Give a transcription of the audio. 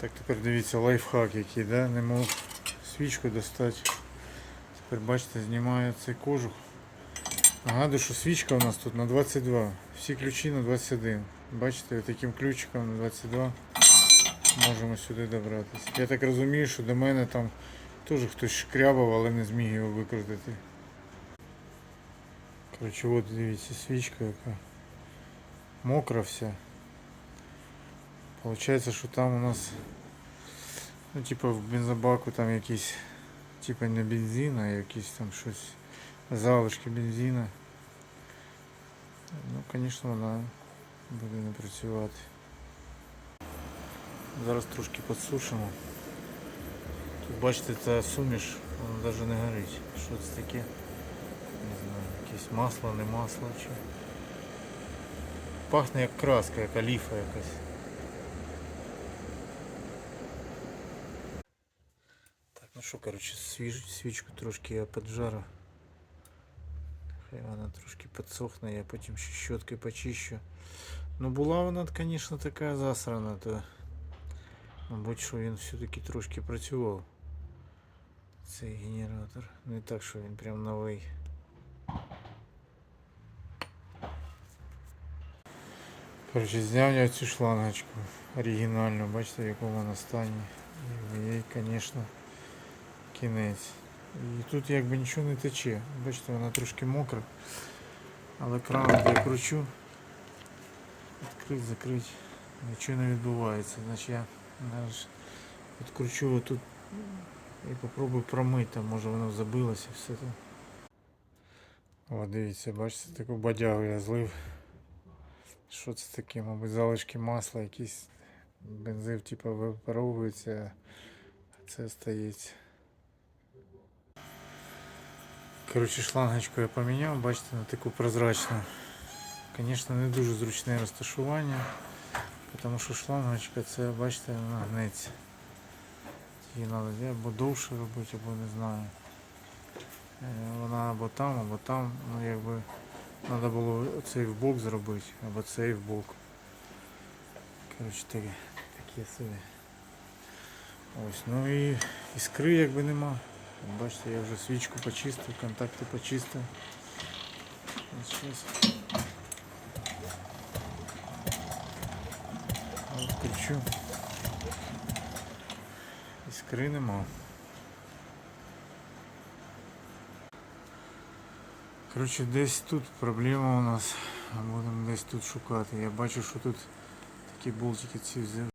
Так тепер дивіться лайфхак який, да? не мог свічку достати. Тепер бачите, знімаю цей кожух. Нагадую, що свічка у нас тут на 22. Всі ключі на 21. Бачите, таким ключиком на 22 можемо сюди добратися. Я так розумію, що до мене там теж хтось шкрябав, але не зміг його викрутити. Коротше, от дивіться, свічка яка мокра вся. Получається, що там у нас, ну, типа в бензобаку там якийсь, типа не бензин, а якісь там щось, залишки бензина. Ну, звісно, вона буде не працювати. Зараз трошки підсушимо. Тут бачите, ця суміш, вона навіть не горить. Що це таке? Не знаю, якесь масло, не масло чи. Пахне як краска, як оліфа якась. ну що, коротше, свіж, свічку трошки я поджару. Хай вона трошки підсохне, я потім ще щоткою почищу. Ну була вона, звісно, така засрана, то мабуть, що він все-таки трошки працював. Цей генератор. Не так, що він прям новий. Коротше, зняв я цю шлангочку оригінальну, бачите в якому вона стані. І їй, звісно, Кінець. І тут якби нічого не тече. Бачите, вона трошки мокра. Але кран я кручу. Відкрить, закрить. Нічого не відбувається. Значить я відкручу отут і попробую промити, може воно забилося все там. О, дивіться, бачите, таку бадягу я злив. Що це таке? Мабуть, залишки масла, якийсь бензин типу випаровується, а це стається. Коротше, шлангочку я поміняв, бачите, на таку прозрачну. Звісно, не дуже зручне розташування, тому що шлангочка це, бачите, вона гнеться. Її треба або довше робити, або не знаю. Е, Вона або там, або там, ну якби треба було цей в бок зробити, або цей в бок. Коротше, таке собі. Ось, ну і іскри якби нема. Бачите, я вже свічку почистив, контакти почистив. От. Іскри нема. Коротше, десь тут проблема у нас. Будемо десь тут шукати. Я бачу, що тут такі болтики ці взяв.